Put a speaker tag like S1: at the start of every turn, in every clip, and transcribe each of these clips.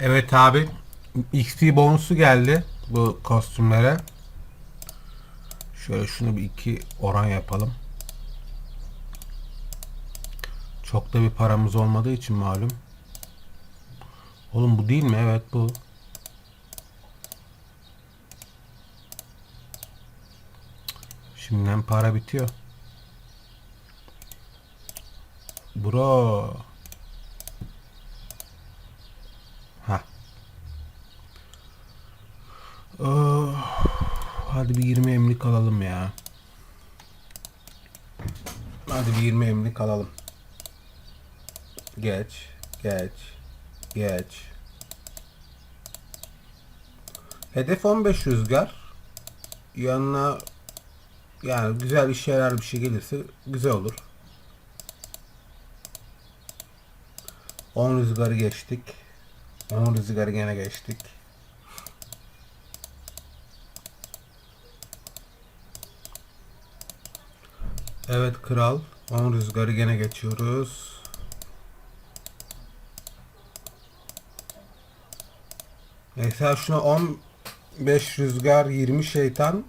S1: Evet abi. XP bonusu geldi bu kostümlere. Şöyle şunu bir iki oran yapalım. Çok da bir paramız olmadığı için malum. Oğlum bu değil mi? Evet bu. Şimdiden para bitiyor. Bro. Ha. Oh, hadi bir 20 emlik alalım ya. Hadi bir 20 emlik alalım. Geç, geç, geç. Hedef 15 rüzgar. Yanına yani güzel bir şeyler bir şey gelirse güzel olur. 10 rüzgarı geçtik. 10 rüzgarı gene geçtik. Evet kral. 10 rüzgarı gene geçiyoruz. Mesela şuna 15 rüzgar 20 şeytan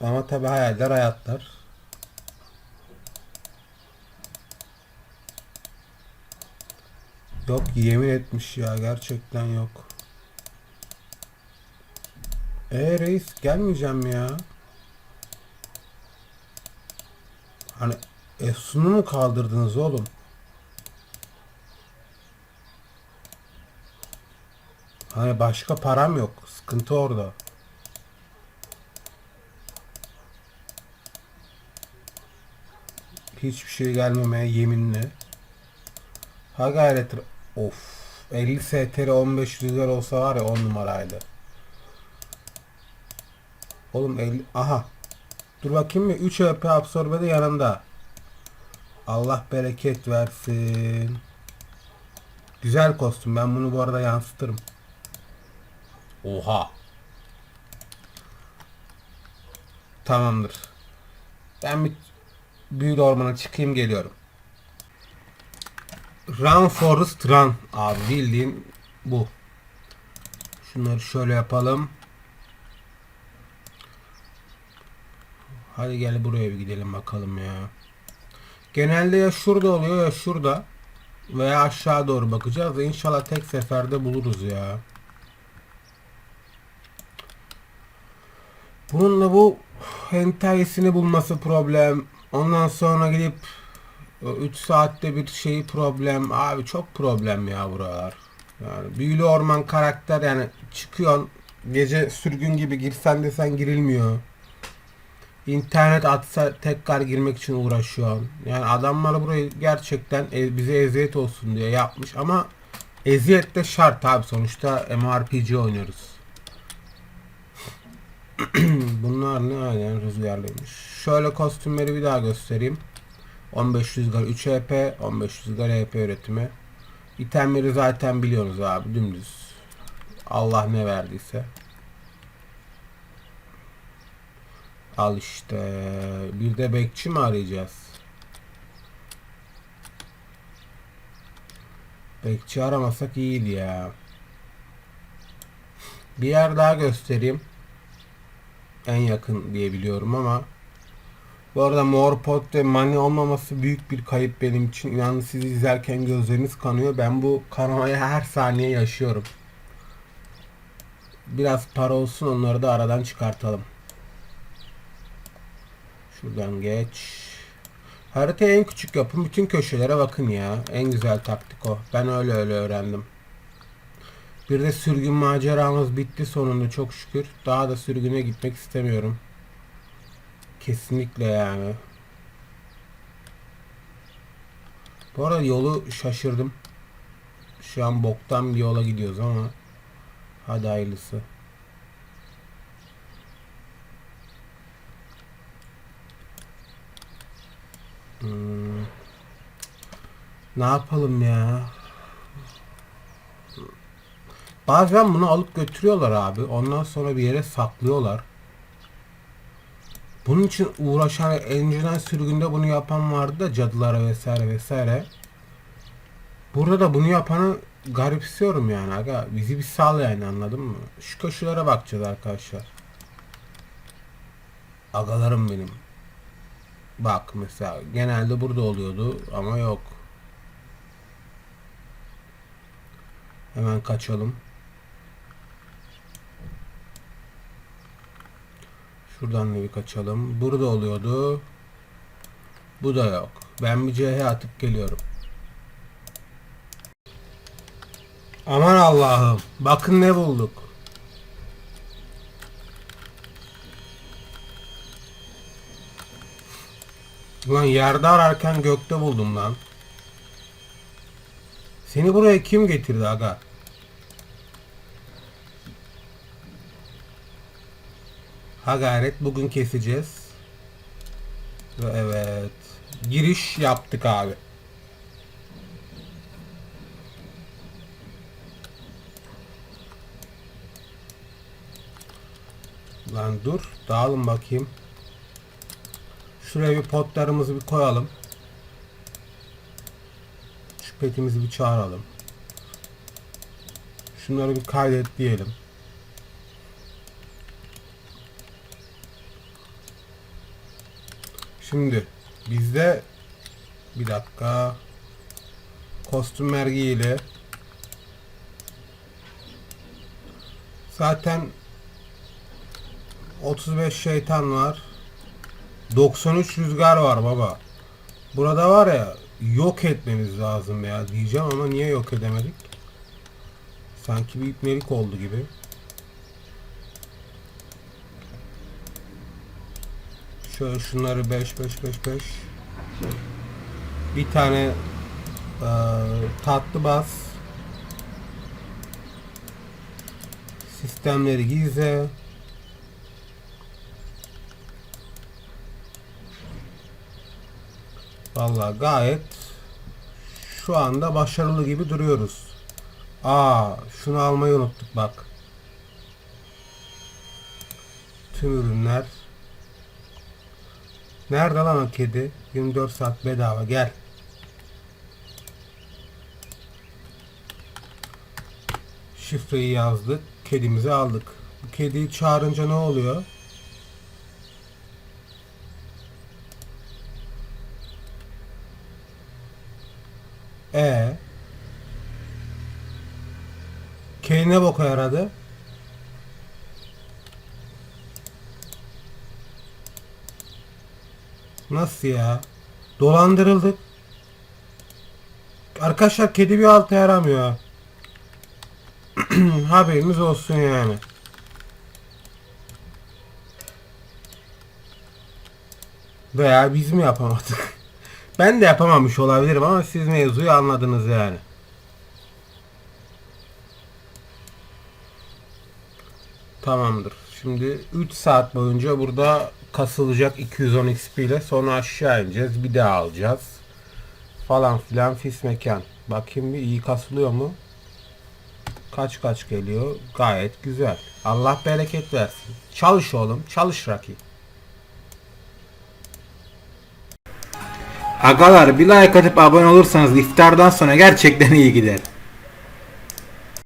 S1: ama tabi hayaller hayatlar. Yok yemin etmiş ya gerçekten yok. E reis gelmeyeceğim ya. Hani Efsun'u mu kaldırdınız oğlum? Hani başka param yok. Sıkıntı orada. Hiçbir şey gelmemeye yeminle. Ha gayret. Of. 50 STR 15 rüzgar olsa var ya 10 numaraydı. Oğlum 50. Aha. Dur bakayım mı? 3 EP absorbe de yanında. Allah bereket versin. Güzel kostüm. Ben bunu bu arada yansıtırım. Oha. Tamamdır. Ben bir büyülü ormana çıkayım geliyorum. Run Forest Run. Abi bildiğin bu. Şunları şöyle yapalım. Hadi gel buraya bir gidelim bakalım ya. Genelde ya şurada oluyor ya şurada. Veya aşağı doğru bakacağız. İnşallah tek seferde buluruz ya. Bununla bu hentayesini bulması problem. Ondan sonra gidip 3 saatte bir şeyi problem. Abi çok problem ya buralar. Yani büyülü orman karakter yani çıkıyorsun gece sürgün gibi girsen desen girilmiyor. İnternet atsa tekrar girmek için uğraşıyor. Yani adamlar burayı gerçekten e- bize eziyet olsun diye yapmış ama eziyet de şart abi sonuçta MMORPG oynuyoruz. Bunlar ne aynen rüzgarlıymış. Şöyle kostümleri bir daha göstereyim. 15 rüzgar 3 EP, 15 rüzgar EP üretimi. İtemleri zaten biliyorsunuz abi dümdüz. Allah ne verdiyse. Al işte. Bir de bekçi mi arayacağız? Bekçi aramasak iyiydi ya. Bir yer daha göstereyim. En yakın diye biliyorum ama bu arada Morpot ve Mani olmaması büyük bir kayıp benim için. İnanın sizi izlerken gözleriniz kanıyor. Ben bu kanamayı her saniye yaşıyorum. Biraz para olsun onları da aradan çıkartalım. Şuradan geç. Haritayı en küçük yapın. Bütün köşelere bakın ya. En güzel taktik o. Ben öyle öyle öğrendim. Bir de sürgün maceramız bitti sonunda çok şükür. Daha da sürgüne gitmek istemiyorum. Kesinlikle yani. Bu arada yolu şaşırdım. Şu an boktan bir yola gidiyoruz ama. Hadi hayırlısı. Hmm. Ne yapalım ya? Bazen bunu alıp götürüyorlar abi. Ondan sonra bir yere saklıyorlar. Bunun için uğraşan önceden sürgünde bunu yapan vardı da cadılara vesaire vesaire. Burada da bunu yapanı garipsiyorum yani aga. Bizi bir sal yani anladın mı? Şu köşelere bakacağız arkadaşlar. Agalarım benim. Bak mesela genelde burada oluyordu ama yok. Hemen kaçalım. Şuradan da bir kaçalım. Burada oluyordu. Bu da yok. Ben bir CH atıp geliyorum. Aman Allah'ım. Bakın ne bulduk. Ulan yerde ararken gökte buldum lan. Seni buraya kim getirdi aga? Ha gayret bugün keseceğiz. Ve evet. Giriş yaptık abi. Lan dur. Dağılın bakayım. Şuraya bir potlarımızı bir koyalım. Şu petimizi bir çağıralım. Şunları bir kaydet diyelim. Şimdi bizde bir dakika kostüm mergiyle zaten 35 şeytan var. 93 rüzgar var baba. Burada var ya yok etmemiz lazım ya diyeceğim ama niye yok edemedik? Sanki bir ipnelik oldu gibi. Şöyle şunları 5 5 5 5. Bir tane eee, tatlı bas. Sistemleri gizle. Vallahi gayet şu anda başarılı gibi duruyoruz. Aa, şunu almayı unuttuk bak. Tüm ürünler. Nerede lan o kedi? 24 saat bedava gel. Şifreyi yazdık. Kedimizi aldık. Bu kediyi çağırınca ne oluyor? E Kedi ne boka yaradı? Nasıl ya? Dolandırıldık. Arkadaşlar kedi bir alta yaramıyor. Haberiniz olsun yani. Veya biz mi yapamadık? Ben de yapamamış olabilirim ama siz mevzuyu anladınız yani. Tamamdır. Şimdi 3 saat boyunca burada kasılacak 210 XP ile sonra aşağı ineceğiz. Bir daha alacağız. Falan filan fis mekan. Bakayım bir iyi kasılıyor mu? Kaç kaç geliyor? Gayet güzel. Allah bereket versin. Çalış oğlum. Çalış Raki. Agalar bir like atıp abone olursanız iftardan sonra gerçekten iyi gider.